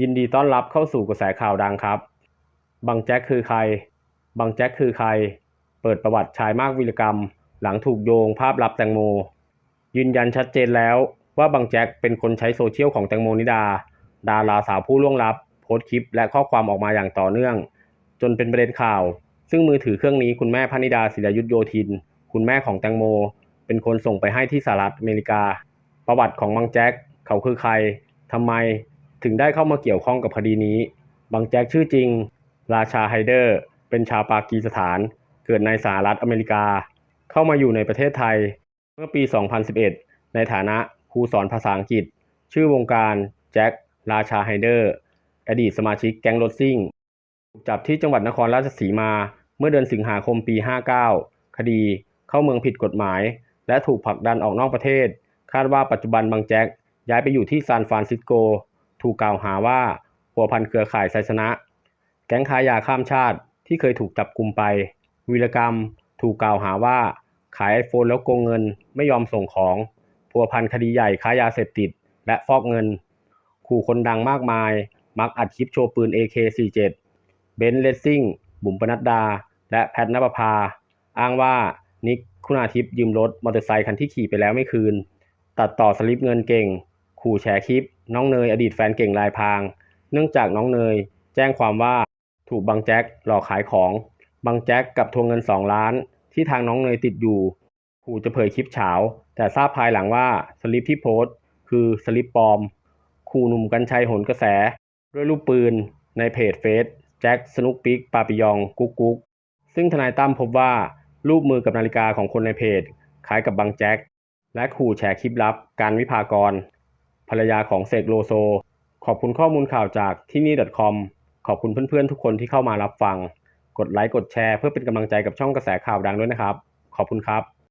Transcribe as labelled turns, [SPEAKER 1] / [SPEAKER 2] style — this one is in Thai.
[SPEAKER 1] ยินดีต้อนรับเข้าสู่กระแสข่าวดังครับ บังแจ็คคือใคร บังแจ็คคือใคร เปิดประวัติชายมากวีรกรรม หลังถูกโยงภาพลับแตงโม ยืนยันชัดเจนแล้วว่าบังแจ็คเป็นคนใช้โซเชียลของแตงโมนิดา ดาราสาวผู้ล่วงลับ โพสต์คลิปและข้อความออกมาอย่างต่อเนื่อง จนเป็นประเด็นข่าว ซึ่งมือถือเครื่องนี้คุณแม่พนิดาศิรยุทธโยธิน คุณแม่ของแตงโม เป็นคนส่งไปให้ที่สหรัฐอเมริกา ประวัติของบังแจ็คเขาคือใครทำไม ถึงได้เข้ามาเกี่ยวข้องกับคดีนี้ บังแจ็คชื่อจริง ราชาไฮเดอร์ เป็นชาวปากีสถาน เกิดในสหรัฐอเมริกา เข้ามาอยู่ในประเทศไทย เมื่อปี 2011 ในฐานะครูสอนภาษาอังกฤษ ชื่อวงการแจ็คราชาไฮเดอร์ อดีตสมาชิกแก๊งรถซิ่ง ถูกจับที่จังหวัดนครราชสีมาเมื่อเดือนสิงหาคมปี 59 คดีเข้าเมืองผิดกฎหมาย และถูกผลักดันออกนอกประเทศ คาดว่าปัจจุบันบางแจ็คย้ายไปอยู่ที่ซานฟรานซิสโก ถูกกล่าวหาว่าผัวพันเครือข่ายไซสนะ แก๊งค้ายาข้ามชาติที่เคยถูกจับกลุ่มไป วีรกรรม ถูกกล่าวหาว่าขายไอโฟนแล้วโกงเงินไม่ยอมส่งของผัวพันคดีใหญ่ค้ายาเสพติด และฟอกเงิน ขู่คนดังมากมาย มักอัดคลิปโชว์ปืน AK47 เบนซ์เลสซิ่ง บุ๋มปนัดดา และแพทนภพา อ้างว่านิกคุณาทิพย์ยืมรถมอเตอร์ไซค์คันที่ขี่ไปแล้วไม่คืน ตัดต่อสลิปเงินเก่ง ขู่แฉคลิป น้องเนยอดีตแฟนเก่งลายพราง เนื่องจากน้องเนยแจ้งความว่าถูกบังแจ็คหลอกขายของ บังแจ็คกับทวงเงิน 2 ล้าน ที่ทางน้องเนยติดอยู่ขู่จะเผยคลิปเฉาแต่ทราบภายหลังว่าสลิปที่โพสต์คือสลิปปลอมขู่หนุ่มกัญชัยโหนกระแส ด้วยรูปปืนในเพจเฟซแจ็คสนุกปิกปาปิยองกุ๊กกุ๊กซึ่งทนายตั้มพบว่ารูปมือกับนาฬิกาของคนในเพจคล้ายกับบังแจ็คและขู่แฉคลิปลับการวิพากร ภรรยาของเสกโลโซ ขอบคุณข้อมูลข่าวจากที่นี่ .com ขอบคุณเพื่อนๆ ทุกคนที่เข้ามารับฟัง กดไลค์กดแชร์เพื่อเป็นกำลังใจกับช่องกระแสข่าวดังด้วยนะครับ ขอบคุณครับ